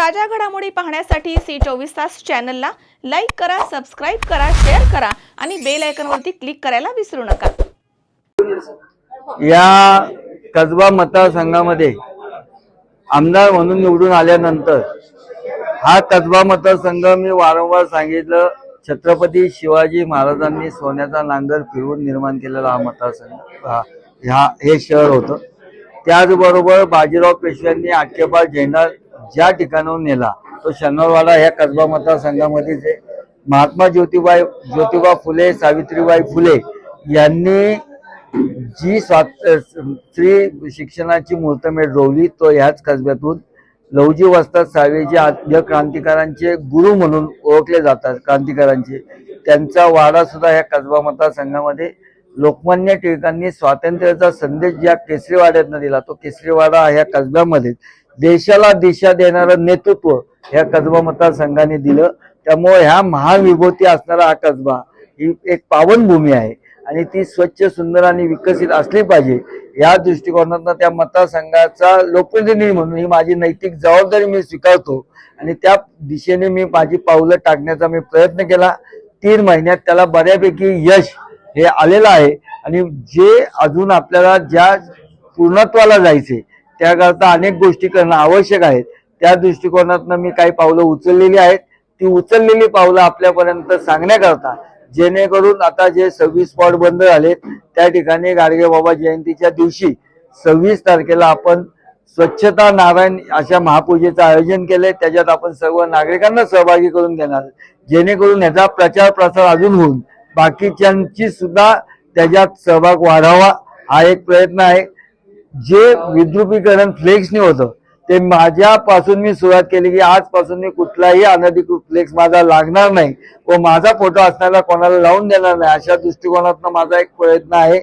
ताज्या घडामोडी पाहण्यासाठी सी चोवीस तास चॅनलला लाईक करा सबस्क्राईब करा शेअर करा आणि बेल आयकॉनवरती क्लिक करायला विसरू नका. या कसबा मतदारसंघामध्ये आमदार म्हणून निवडून आल्यानंतर हा कसबा मतदारसंघ मी वारंवार सांगितलं छत्रपती शिवाजी महाराजांनी सोन्याचा नांगर फिरवून निर्माण केलेला हा मतदारसंघ हा हे शहर होतं. त्याचबरोबर बाजीराव पेशव्यांनी आखेपार झेंडा ज्या ठिकाणाहून नेला तो शनिवारवाडा ह्या कसबा मतदारसंघामध्येच आहे महात्मा ज्योतिबाई ज्योतिबा फुले सावित्रीबाई फुले यांनी जी स्वात स्त्री शिक्षणाची मुहूर्तमेढ रोवली तो ह्याच कसब्यातून लवजी वस्ताद सावेजी आद्य क्रांतिकारांचे गुरु म्हणून ओळखले जातात क्रांतिकारांचे. त्यांचा वाडा सुद्धा ह्या कसबा मतदारसंघामध्ये लोकमान्य टिळकांनी स्वातंत्र्याचा संदेश ज्या केसरीवाड्यातनं दिला तो केसरीवाडा ह्या कसब्यामध्ये देशाला दिशा देणारं नेतृत्व ह्या कसबा मतदारसंघाने दिलं. त्यामुळे ह्या महाविभूती असणारा हा कसबा ही एक पावनभूमी आहे. आणि ती स्वच्छ सुंदर आणि विकसित असली पाहिजे या दृष्टिकोनातून त्या मतदारसंघाचा लोकप्रतिनिधी म्हणून ही माझी नैतिक जबाबदारी मी स्वीकारतो. आणि त्या दिशेने मी माझी पावलं टाकण्याचा मी प्रयत्न केला. तीन महिन्यात त्याला बऱ्यापैकी यश हे आलेलं आहे. आणि जे अजून आपल्याला ज्या पूर्णत्वाला जायचे त्याकरता अनेक गोष्टी करणं आवश्यक आहेत. त्या दृष्टिकोनातनं मी काही पावलं उचललेली आहेत. ती उचललेली पावलं आपल्यापर्यंत सांगण्याकरता जेणेकरून आता जे सव्वीस स्पॉट बंद झालेत त्या ठिकाणी गाडगे बाबा जयंतीच्या दिवशी सव्वीस तारखेला आपण स्वच्छता नारायण अशा महापूजेचं आयोजन केलंय. त्याच्यात आपण सर्व नागरिकांना सहभागी करून घेणार जेणेकरून ह्याचा प्रचार प्रसार अजून होऊन बाकीच्यांची सुद्धा त्याच्यात सहभाग वाढावा हा एक प्रयत्न आहे. जे विद्रुपीकरण फ्लेक्सने होतं ते माझ्यापासून मी सुरुवात केली की आजपासून मी कुठलाही अनधिकृत फ्लेक्स माझा लागणार नाही. व माझा फोटो असणारा कोणाला लावून देणार नाही अशा दृष्टिकोनातनं माझा एक प्रयत्न आहे.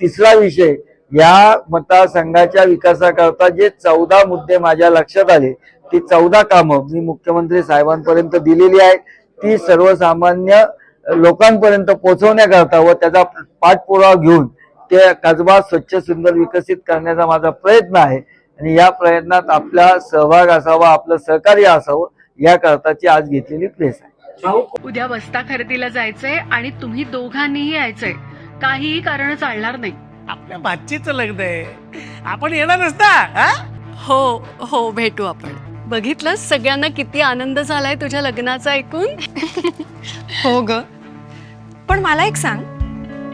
तिसरा विषय या मतदारसंघाच्या विकासाकरता जे चौदा मुद्दे माझ्या लक्षात आले ती चौदा कामं मी मुख्यमंत्री साहेबांपर्यंत दिलेली आहेत. ती सर्वसामान्य लोकांपर्यंत पोहोचवण्याकरता व त्याचा पाठपुरावा घेऊन ते कसबा स्वच्छ सुंदर विकसित करण्याचा माझा प्रयत्न आहे. आणि या प्रयत्नात आपला सहभाग असावा आपलं सहकार्य असावं या करताची आज घेतलेली प्रेस आहे. उद्या बस्ता खरेदीला जायचंय आणि तुम्ही दोघांनीही यायचंय. काहीही कारण चालणार नाही. आपल्या भाचीचं लग्न आहे. आपण येणार नसता हा? हो हो भेटू आपण. बघितलं सगळ्यांना किती आनंद झालाय तुझ्या लग्नाचा ऐकून? हो ग. पण मला एक सांग.